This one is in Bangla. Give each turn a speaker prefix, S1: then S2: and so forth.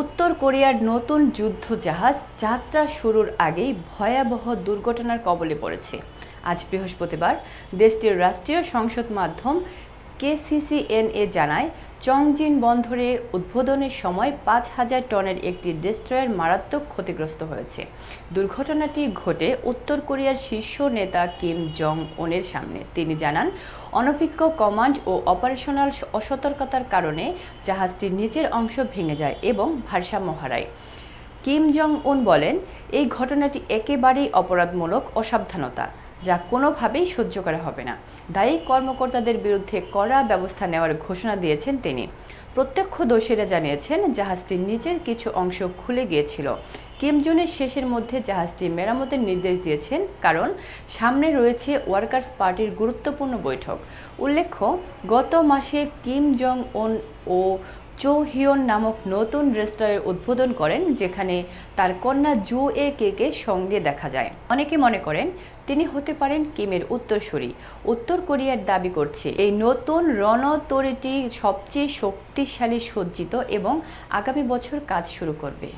S1: উত্তর কোরিয়ার নতুন যুদ্ধ জাহাজ যাত্রা শুরুর আগেই ভয়াবহ দুর্ঘটনার কবলে পড়েছে। আজ বৃহস্পতিবার দেশটির রাষ্ট্রীয় সংসদ মাধ্যম কেসিসিএনএ জানায়, চংজিন বন্দরে উদ্বোধনের সময় পাঁচ হাজার টনের একটি ডেস্ট্রয়ার মারাত্মক ক্ষতিগ্রস্ত হয়েছে। দুর্ঘটনাটি ঘটে উত্তর কোরিয়ার শীর্ষ নেতা কিম জং উনের সামনে। তিনি জানান, অনভিজ্ঞ কমান্ড ও অপারেশনাল অসতর্কতার কারণে জাহাজটির নিচের অংশ ভেঙে যায় এবং ভারসাম্য হারায়। কিম জং উন বলেন, এই ঘটনাটি একেবারেই অপরাধমূলক, অসাবধানতা। যা কোনোভাবেই সহ্য করা হবে না। দায়ী কর্মকর্তাদের বিরুদ্ধে কড়া ব্যবস্থা নেওয়ার ঘোষণা দিয়েছেন তিনি। প্রত্যক্ষদর্শীরা জানিয়েছেন, জাহাজটির নিচের কিছু অংশ খুলে গিয়েছিল। কিম জুনের শেষের মধ্যে জাহাজটি মেরামতের নির্দেশ দিয়েছেন, কারণ সামনে রয়েছে ওয়ার্কার্স পার্টির গুরুত্বপূর্ণ বৈঠক। উল্লেখ্য, গত মাসে কিম জং উন ও চো হিয়ন নামক নতুন রেস্তোরাঁর উদ্বোধন করেন, যেখানে তার কন্যা জু এ কেকে সঙ্গে দেখা যায়। অনেকে মনে করেন, তিনি হতে পারেন কিমের উত্তরসূরি। উত্তর কোরিয়ার দাবি করছে, এই নতুন রণতরিটি সবচেয়ে শক্তিশালী, সজ্জিত এবং আগামী বছর কাজ শুরু করবে।